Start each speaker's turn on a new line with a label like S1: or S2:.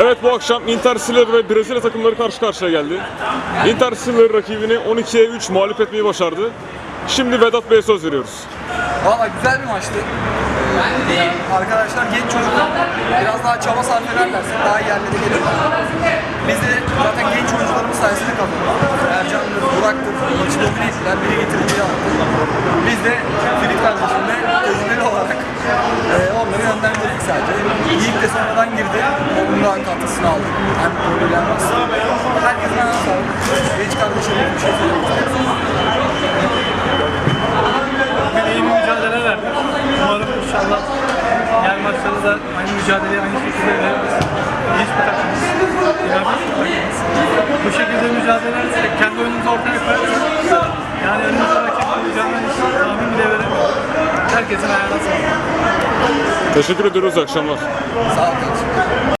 S1: Evet bu akşam Interstiller ve Brezilya takımları karşı karşıya geldi. Interstiller rakibini 12'ye 3 mağlup etmeyi başardı. Şimdi Vedat Bey'e söz veriyoruz.
S2: Valla güzel bir maçtı. Ee, yani arkadaşlar genç çocuklar biraz daha çaba sarf ederlerse daha iyi yerlere gelirler. Biz de zaten genç oyuncularımız sayesinde kazandık. Ercan'dır, Burak'tır, maçı domine ettiler, biri getirdiği yaptı. Biz de Filip kardeşimle tecrübeli olarak e, onları yönlendirdik sadece. Yiğit de sonradan girdi. Onun da katkısını aldık. Hem golüyle hem aslında. Herkesin sağlık. Kardeşime bir şey söylemek.
S3: Bugün iyi mücadele verdik. Umarım inşallah diğer maçlarda da aynı mücadeleyi aynı şekilde veririz. Genç bir takımız. Bu şekilde mücadele edersek kendi oyunumuzu ortaya koyarsak yani önümüzde rakip olacağını hiç tahmin bile veremiyorum. Herkesin ayağına sağlık.
S1: Teşekkür ediyoruz. iyi akşamlar.
S2: Sağ ol kardeşim.